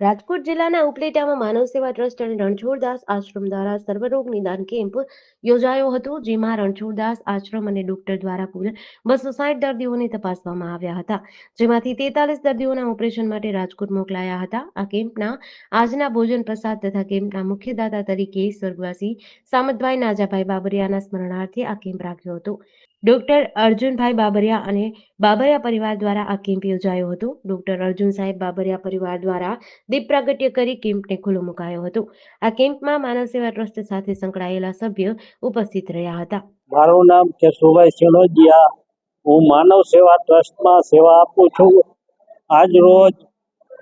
રાજકોટ જિલ્લાના ઉપલેટામાં માનવ સેવા ટ્રસ્ટ અને રણછોડદાસ આશ્રમ દ્વારા સર્વરોગ નિદાન કેમ્પ યોજાયો હતો, જેમાં રણછોડદાસ આશ્રમ અને ડોક્ટર દ્વારા કુલ બસો સાઠ દર્દીઓને તપાસવામાં આવ્યા હતા, જેમાંથી તેતાલીસ દર્દીઓના ઓપરેશન માટે રાજકોટ મોકલાયા હતા. આ કેમ્પના આજના ભોજન પ્રસાદ તથા કેમ્પના મુખ્યદાતા તરીકે સ્વર્ગવાસી સામતભાઈ નાજાભાઈ બાબરિયાના સ્મરણાર્થે આ કેમ્પ રાખ્યો હતો. ડોક્ટર અર્જુનભાઈ બાબરિયા અને બાબરિયા પરિવાર દ્વારા આ કેમ્પ યોજાયો હતો. ડોક્ટર અર્જુન સાહેબ બાબરિયા પરિવાર દ્વારા દીપ પ્રાગટ્ય કરી કેમ્પને ખુલ્લો મુકાયો હતો. આ કેમ્પમાં માનવ સેવા ટ્રસ્ટ સાથે સંકળાયેલા સભ્ય ઉપસ્થિત રહ્યા હતા. મારું નામ કેશુભાઈ સિણોજીયા હું માનવ સેવા ટ્રસ્ટમાં સેવા આપું છું. આજ રોજ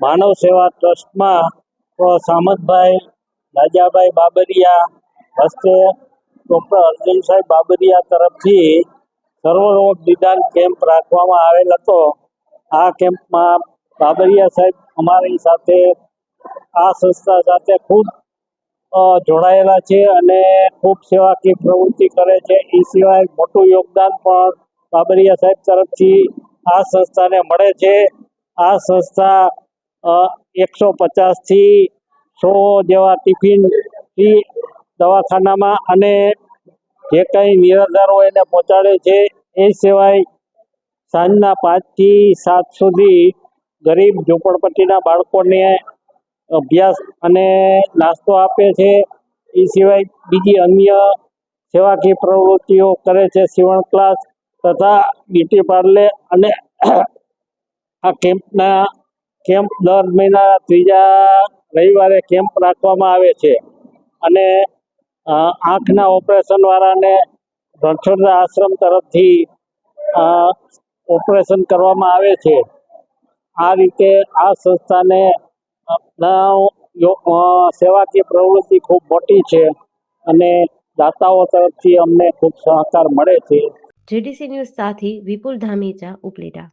માનવ સેવા ટ્રસ્ટમાં સામતભાઈ રાજાભાઈ બાબરિયા હસ્તે ડૉક્ટર સાહેબ બાબરિયા તરફથી સર્વરોગ નિદાન કેમ્પ રાખવામાં આવેલ હતો. આ કેમ્પમાં બાબરિયા સાહેબ અમારી સાથે આ સંસ્થા સાથે ખૂબ જોડાયેલા છે અને ખૂબ સેવાકીય પ્રવૃત્તિ કરે છે. એ સિવાય મોટું યોગદાન પણ બાબરિયા સાહેબ તરફથી આ સંસ્થાને મળે છે. આ સંસ્થા એકસો પચાસથી સો જેવા ટિફિનથી દવાખાનામાં અને જે કંઈ નિરાધાર હોય એને પહોંચાડે છે, એ સિવાય સાંજના પાંચથી સાત સુધી ગરીબ ઝૂંપડપટ્ટીના બાળકોને અભ્યાસ અને નાસ્તો આપે છે. એ સિવાય બીજી અન્ય સેવાકીય પ્રવૃત્તિઓ કરે છે. સીવણ ક્લાસ તથા બ્યુટી પાર્લર અને આ કેમ્પના કેમ્પ દર મહિના ત્રીજા રવિવારે કેમ્પ રાખવામાં આવે છે. અને આંખના ઓપરેશનવાળાને રણછોડદા આશ્રમ તરફથી ઓપરેશન કરવામાં આવે છે. આ રીતે આ સંસ્થાને સેવાકીય પ્રવૃત્તિ ખૂબ મોટી છે અને દાતાઓ તરફથી અમને ખૂબ સહકાર મળે છે. જેડીસી ન્યૂઝ સાથે વિપુલ ધામેચા ઉપલેટા.